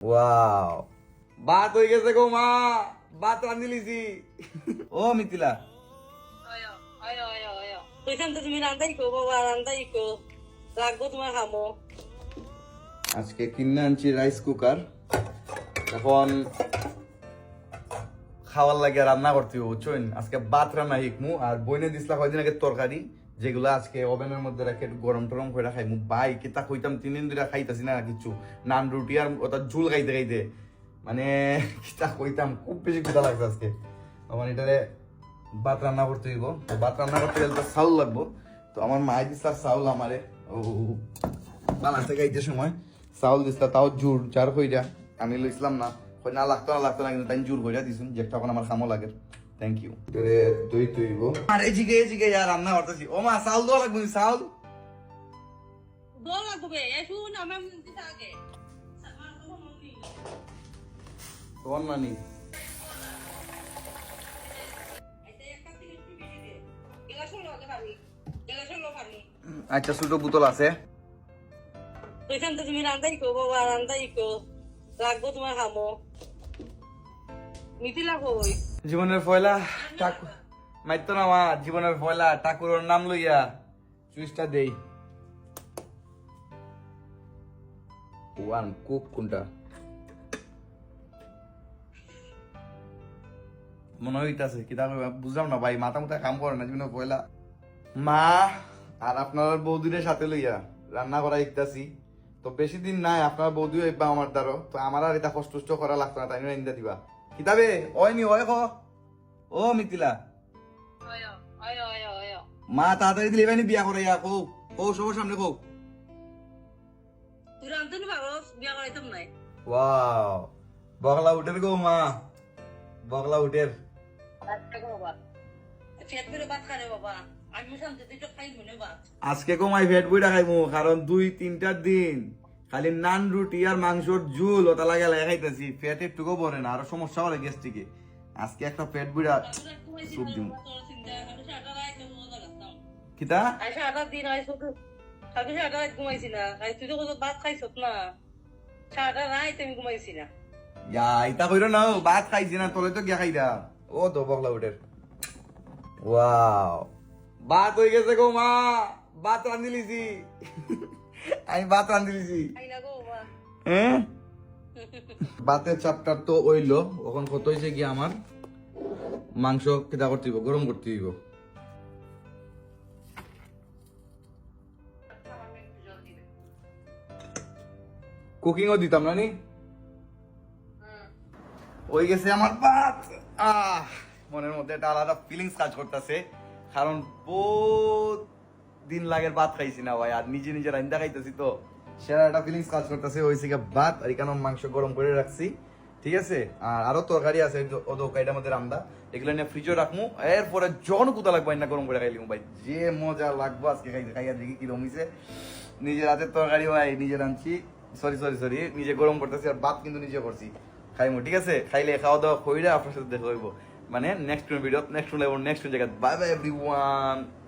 Wow ভাত হয়ে গেছে গো মা ভাত রান্ধি লিছি ও মিথিলা। আয়া আয়া আয়া আয়া। ওইখান তো তুমি রান্দাই কো বাবা রান্দাই কো রাখব তোমার খামো আজকে কিনে আনছি রাইস কুকার এখন খাওয়ার লাগে, রান্না করতে হবে বুঝছেন? আজকে ভাত রান্না শিখমু, আর বইনে দিসলা কয়দিন আগে তরকারি, যেগুলো আজকে ওভেনের মধ্যে রাখে একটু গরম টরম করে খাইমু। বাই কিতা কইতাম তিন দিন ধরে খাইতাছি না কিছু। নান, রুটি আর ওটা ঝুল খাইতে খাইতে। মানে কিতা কইতাম, খুব বেশি ক্ষুদা লাগছে আজকে। আমার এটারে ভাত রান্না করতে হইব। ভাত রান্না করতে গেলে তো চাউল লাগবো। তো আমার মাই দিসলা চাউল আমারে। ও বানাতে গাইতে সময়। চাউল দিসলা তাও জোর, যার কইরা আমি লইছিলাম না। না লাগতো না লাগতো না কিন্তু তাই জোর কইরা দিছুন যেটা এখন আমার খামো লাগে। থ্যাংক ইউ দই তুইব আর এই জিগে এই জিগে আর রান্না করতেছি। ও মা চাউল দেওয়া লাগবে চাউল লাগবে মনি আচ্ছা ছোট বোতল আছে। ওইখান তো তুমি রান্দাই কো বাবা রান্দাই কো। রাখব তোমার খামো মিথিলা কই? জীবনের পয়লা ঠাকুর মাইতো না মা জীবনের পয়লা ঠাকুরের নাম লইয়া চুইসটা দেই। ওয়ান কুক কোনটা? মনে হইতাছে কিতা কইবা বুঝলাম না ভাই মাথা মুথা কাম করে না জীবনের পয়লা। মা আর আপনার বৌদিদের সাথে লইয়া রান্না করা ইকতাছি তো বেশি দিন নাই আপনার বৌদিও একবার আমার দ্বারা তো আমার আর এটা কষ্ট করা লাগতো না তাই ইন্দা দিবা। কিতাবে ওই নি ওই খ ও মিতিলা। আয়া আয়া আয়া আয়া মা তাড়াতাড়ি দিলে এবারে বিয়া করে ইয়া কৌ কৌ সবার সামনে কৌ। তুই রান্ধতে নি পারো বিয়া করাইতাম নাই? ওয়াও বগলা উঠের গো মা বগলা উঠের আজকে কমাই ভেট বইটা খাইমু কারণ দুই তিনটার দিন। খালি নান রুটি আর মাংসর ঝুল ওটা লাগে লাগে খাইতেছি। পেট একটুকু ভরে না আরও সমস্যা হলে গ্যাস্ট্রিকে। আজকে একটা পেট বুড়া সুপ দিমু। কিতা? দিন আই শুধু। রাত ঘুমাইছি না। আই তুই তো ভাত খাইছত না। রাত আমি ঘুমাইছি না। ইয়া ইতা কইরো না ভাত খাইছি না তোলে তো গিয়া খাইদা। ও তো বগলা উঠের ওয়াও। ভাত হয়ে গেছে গো মা ভাত রান্ধি লিছি আমি ভাত রান্ধি বাবা হ্যাঁ ভাতের চাপটার তো ওইলো এখন কত হয়েছে কি আমার? মাংস কেটা করতে হইব গরম করতে হইব। কুকিংও দিতাম না নি? ওই গেছে আমার ভাত। আহ মনের মধ্যে একটা আলাদা ফিলিংস কাজ করতেছে। কারণ বহুত দিন লাগের ভাত খাইছি না ভাই, আর নিজে নিজে রান্না খাইতেছি তো। সেরা একটা ফিলিংস কাজ করতেছে, ওই থেকে ভাত আর এখানে মাংস গরম করে রাখছি, ঠিক আছে? আর আরও তরকারি আছে ওই যে- ও তরকারিটার মধ্যে রান্দা, এগুলো নিয়ে ফ্রিজে রাখব এরপরে যখন কোথা লাগবে না গরম করে খাইলিম ভাই। যে মজা লাগবো আজকে খাইতে, খাইয়া দেখি কি রমিছে নিজের হাতের তরকারি ভাই, নিজে রাঁধছি সরি সরি সরি নিজে গরম করতেছি আর ভাত কিন্তু নিজে করছি। খাইমু, ঠিক আছে? খাইলে খাওয়া দাওয়া কইরা আপনার সাথে দেখা হইব। মানে নেক্সট ভিডিও নেক্সট নেক্সট জায়গা বাই বাই এভরিওয়ান